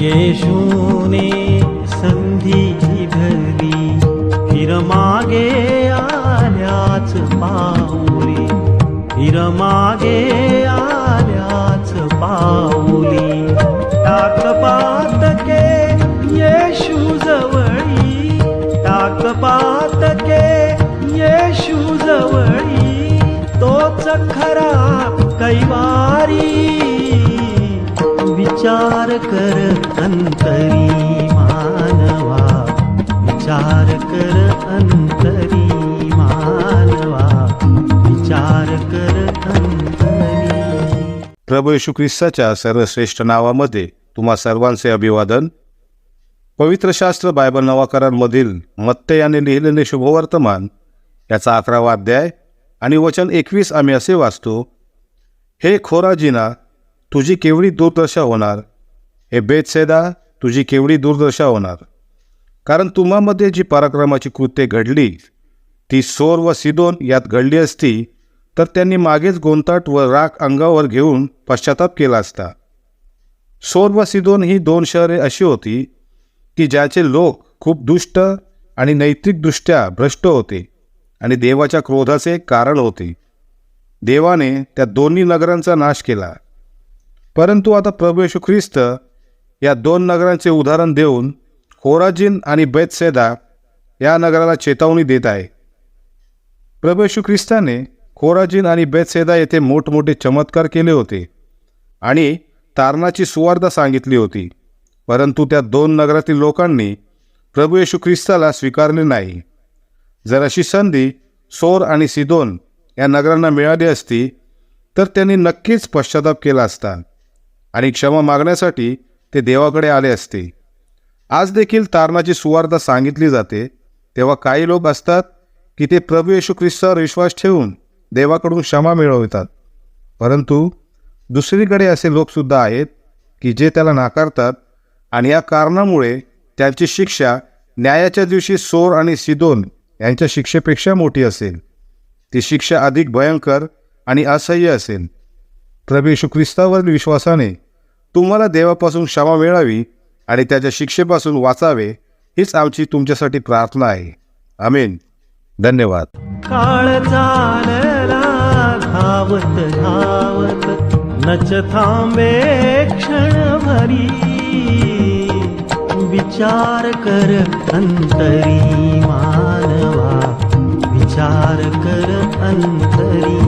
येशूने संधी धरली फिर मागे आल्याच पाऊली. फिर मागे आल्याच पाऊली. टाक पातके येशू जवळी टाक पातके येशू जवळी तोच खरा कैवारी. विचार कर अंतरी मानवा. विचार कर अंतरी मानवा. विचार कर अंतरी. प्रभू येशू ख्रिस्ताच्या सर्वश्रेष्ठ नावामध्ये तुम्हा सर्वांचे अभिवादन. पवित्र शास्त्र बायबल नवाकरांमधील मत्ते याने लिहिलेले शुभवर्तमान याचा अकरावा अध्याय आणि वचन एकवीस आम्ही असे वाचतो हे खोराजीना तुझी केवढी दुर्दशा होणार? हे बेदसेदा तुझी केवढी दुर्दशा होणार? कारण तुम्हामध्ये जी पराक्रमाची कृत्ये घडली ती सोर व सिदोन यात घडली असती तर त्यांनी मागेच गोंताट व राख अंगावर घेऊन पश्चाताप केला असता. सोर व सिदोन ही दोन शहरे अशी होती की ज्याचे लोक खूप दुष्ट आणि नैतिकदृष्ट्या भ्रष्ट होते आणि देवाच्या क्रोधाचे कारण होते. देवाने त्या दोन्ही नगरांचा नाश केला. परंतु आता प्रभू येशू ख्रिस्त या दोन नगरांचे उदाहरण देऊन खोराजिन आणि बैतसेदा या नगराला चेतावणी देत आहे. प्रभू येशू ख्रिस्ताने खोराजिन आणि बेतसेदा येथे मोठमोठे चमत्कार केले होते आणि तारणाची सुवार्धा सांगितली होती. परंतु त्या दोन नगरातील लोकांनी प्रभू येशू ख्रिस्ताला स्वीकारले नाही. जर अशी संधी सोर आणि सिदोन या नगरांना मिळाली असती तर त्यांनी नक्कीच पश्चाताप केला असता. आणि क्षमा मागण्यासाठी ते देवाकडे आले असते. आज देखील तारणाची सुवार्ता सांगितली जाते. तेव्हा काही लोक असतात की ते प्रभू येशू ख्रिस्तावर विश्वास ठेवून देवाकडून क्षमा मिळवतात. परंतु दुसरीकडे असे लोकसुद्धा आहेत की जे त्याला नाकारतात आणि या कारणामुळे त्यांची शिक्षा न्यायाच्या दिवशी सोर आणि सिदोन यांच्या शिक्षेपेक्षा मोठी असेल. ती शिक्षा अधिक भयंकर आणि असह्य असेल. प्रभू येशू ख्रिस्तावरील विश्वासाने तुम्हाला देवापासून क्षमा मिळावी आणि त्याच्या शिक्षेपासून वाचावे हीच आमची तुमच्यासाठी प्रार्थना आहे. आमेन. धन्यवाद. काळ चालला धावत धावत नच थांबे क्षणभरी. विचार कर अंतरी मानवा विचार कर अंतरी.